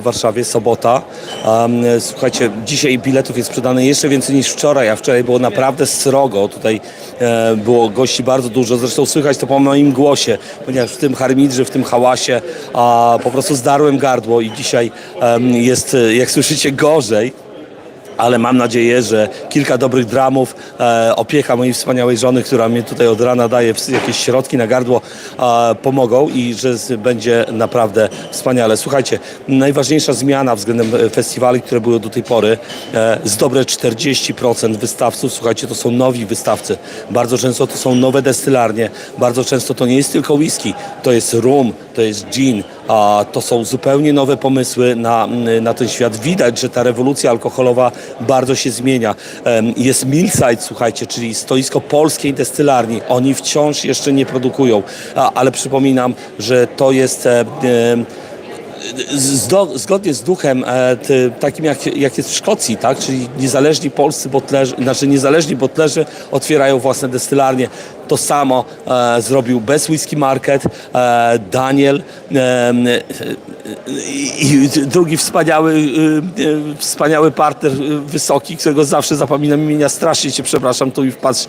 w Warszawie, sobota. Um, Słuchajcie, dzisiaj biletów jest sprzedane jeszcze więcej niż wczoraj, a wczoraj było naprawdę srogo. Tutaj e, było gości bardzo dużo, zresztą słychać to po moim głosie, ponieważ w tym harmidrze, w tym hałasie po prostu zdarłem gardło i dzisiaj jest, e, jak słyszycie, gorzej ale mam nadzieję, że kilka dobrych dramów, e, opieka mojej wspaniałej żony, która mnie tutaj od rana daje jakieś środki na gardło, e, pomogą i że z, będzie naprawdę wspaniale. Słuchajcie, najważniejsza zmiana względem e, festiwali, które były do tej pory, e, z dobre 40% wystawców, słuchajcie, to są nowi wystawcy. Bardzo często to są nowe destylarnie, bardzo często to nie jest tylko whisky, to jest rum, to jest gin, a to są zupełnie nowe pomysły na, na ten świat. Widać, że ta rewolucja alkoholowa bardzo się zmienia. Jest Millside, słuchajcie, czyli stoisko polskiej destylarni. Oni wciąż jeszcze nie produkują, ale przypominam, że to jest... zgodnie z duchem e, takim jak, jak jest w Szkocji, tak? czyli niezależni polscy botlerzy, znaczy niezależni botlerzy otwierają własne destylarnie. To samo e, zrobił Best Whisky Market, e, Daniel e, i, drugi wspaniały, e, e, wspaniały partner e, wysoki, którego zawsze zapominam imienia, strasznie cię przepraszam, tu i wpatrz,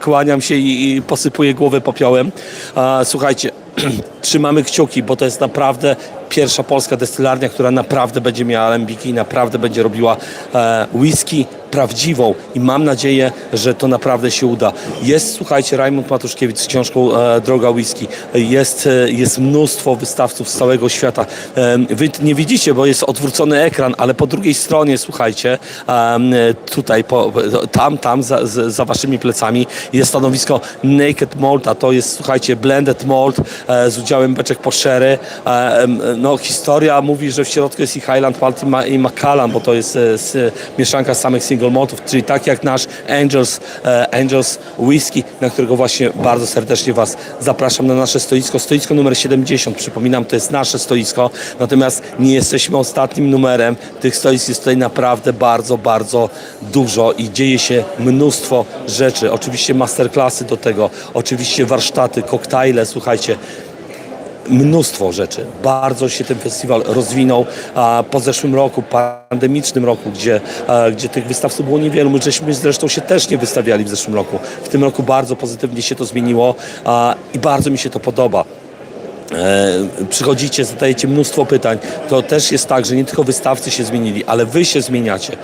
kłaniam się i, i posypuję głowę popiołem. E, słuchajcie, trzymamy kciuki, bo to jest naprawdę pierwsza polska destylarnia, która naprawdę będzie miała alembiki i naprawdę będzie robiła e, whisky prawdziwą i mam nadzieję, że to naprawdę się uda. Jest, słuchajcie, Rajmund Matuszkiewicz z książką e, Droga Whisky. Jest, e, jest mnóstwo wystawców z całego świata. Wy nie widzicie, bo jest odwrócony ekran, ale po drugiej stronie, słuchajcie, tutaj, po, tam, tam, za, za waszymi plecami jest stanowisko Naked Malt, a to jest, słuchajcie, blended malt e, z udziałem beczek poszery. No, historia mówi, że w środku jest i Highland Malt i, Ma, i Macallan, bo to jest mieszanka samych single maltów, czyli tak jak nasz Angels, e, Angels Whisky, na którego właśnie bardzo serdecznie Was zapraszam na nasze stoisko. Stoisko numer 70, przypominam, to jest nasze stoisko, natomiast nie jesteśmy ostatnim numerem. Tych stoisk jest tutaj naprawdę bardzo, bardzo dużo i dzieje się mnóstwo rzeczy. Oczywiście masterclassy do tego, oczywiście warsztaty, koktajle, słuchajcie, mnóstwo rzeczy. Bardzo się ten festiwal rozwinął. Po zeszłym roku, pandemicznym roku, gdzie, e, gdzie tych wystawców było niewielu, my żeśmy zresztą się też nie wystawiali w zeszłym roku. W tym roku bardzo pozytywnie się to zmieniło i bardzo mi się to podoba. E, przychodzicie, zadajecie mnóstwo pytań. To też jest tak, że nie tylko wystawcy się zmienili, ale wy się zmieniacie.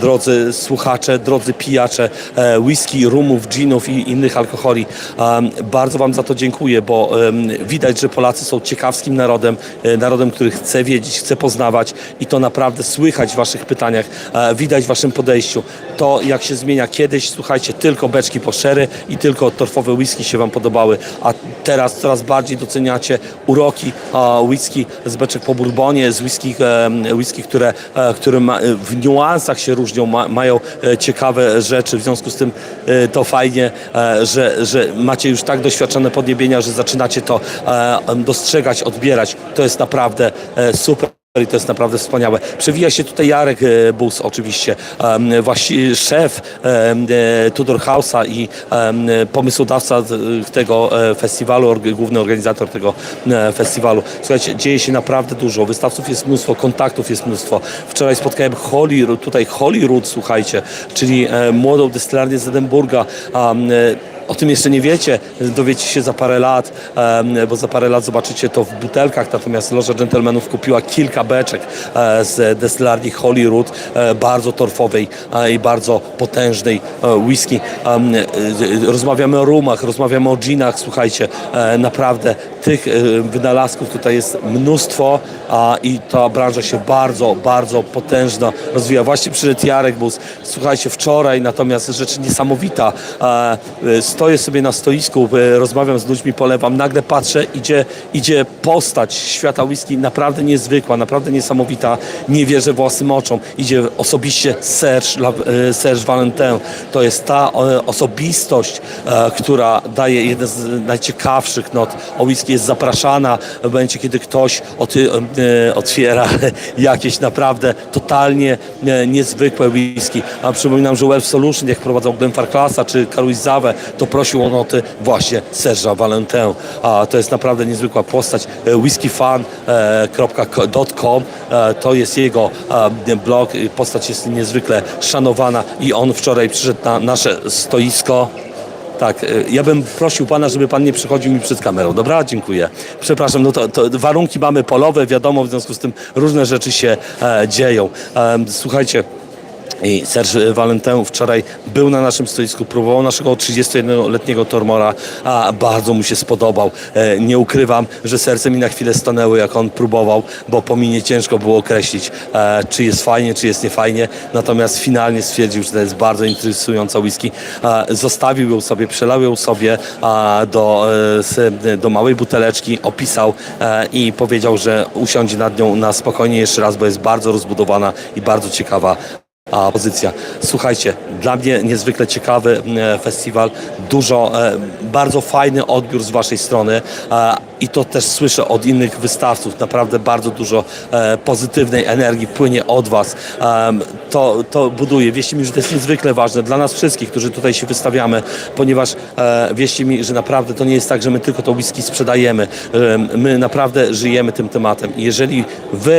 Drodzy słuchacze, drodzy pijacze e, whisky, rumów, ginów i innych alkoholi. Bardzo wam za to dziękuję, bo widać, że Polacy są ciekawskim narodem, e, narodem, który chce wiedzieć, chce poznawać i to naprawdę słychać w waszych pytaniach, widać w waszym podejściu. To jak się zmienia kiedyś, słuchajcie, tylko beczki po szery i tylko torfowe whisky się wam podobały, a teraz coraz bardziej doceniacie uroki whisky z beczek po bourbonie, z whisky, e, whisky które, e, które w niuansach się różnią, ma, mają e, ciekawe rzeczy, w związku z tym to fajnie, że, że macie już tak doświadczone podniebienia, że zaczynacie to dostrzegać, odbierać. To jest naprawdę super. I to jest naprawdę wspaniałe. Przewija się tutaj Jarek e, Bus oczywiście, właśnie szef e, Tudor House'a i pomysłodawca z- tego e, festiwalu, główny organizator tego e, festiwalu. Słuchajcie, dzieje się naprawdę dużo. Wystawców jest mnóstwo, kontaktów jest mnóstwo. Wczoraj spotkałem Holyrood, tutaj Holyrood, słuchajcie, czyli e, młodą destylarnię z Edynburga. O tym jeszcze nie wiecie, dowiecie się za parę lat, bo za parę lat zobaczycie to w butelkach, natomiast Loża Gentlemanów kupiła kilka beczek e, z destylarni Holyrood, e, bardzo torfowej i bardzo potężnej e, whisky. Rozmawiamy o rumach, rozmawiamy o ginach, słuchajcie, naprawdę tych wynalazków tutaj jest mnóstwo i ta branża się bardzo, bardzo potężna rozwija. Właśnie przyszedł Jarek Bus, słuchajcie, wczoraj natomiast rzecz niesamowita, stoję sobie na stoisku, e, rozmawiam z ludźmi, polewam, nagle patrzę, idzie, idzie postać świata whisky, naprawdę niezwykła, naprawdę niesamowita, nie wierzę własnym oczom, idzie osobiście Serge, e, Serge Valentin, to jest ta e, osobistość, która daje jeden z najciekawszych not. O whisky, jest zapraszana w momencie, kiedy ktoś otwiera jakieś naprawdę totalnie niezwykłe whisky, a przypominam, że Welf Solution, jak prowadzą Glenfarclassa czy Carl Zawę, to poprosił o noty właśnie Serge'a Valentin. A to jest naprawdę niezwykła postać. E, whiskyfan.com e, to jest jego e, blog. E, Postać jest niezwykle szanowana i on wczoraj przyszedł na nasze stoisko. Tak, ja bym prosił pana, żeby pan nie przychodził mi przed kamerą. Dobra, dziękuję. Przepraszam, no to, to warunki mamy polowe, wiadomo, w związku z tym różne rzeczy się e, dzieją. Em, słuchajcie. I Serge Valentin wczoraj był na naszym stoisku, próbował naszego 31-letniego Tormora, a bardzo mu się spodobał. E, nie ukrywam, że serce mi na chwilę stanęło, jak on próbował, bo po minie ciężko było określić, e, czy jest fajnie, czy jest niefajnie. Natomiast finalnie stwierdził, że to jest bardzo interesująca whisky. E, zostawił ją sobie, przelał ją sobie do, do małej buteleczki, opisał i powiedział, że usiądzie nad nią na spokojnie jeszcze raz, bo jest bardzo rozbudowana i bardzo ciekawa a pozycja. Słuchajcie, dla mnie niezwykle ciekawy e, festiwal, dużo, e, bardzo fajny odbiór z Waszej strony i to też słyszę od innych wystawców. Naprawdę bardzo dużo e, pozytywnej energii płynie od Was. To, to buduje. Wierzcie mi, że to jest niezwykle ważne dla nas wszystkich, którzy tutaj się wystawiamy, ponieważ wierzcie mi, że naprawdę to nie jest tak, że my tylko to whisky sprzedajemy. Em, My naprawdę żyjemy tym tematem i jeżeli Wy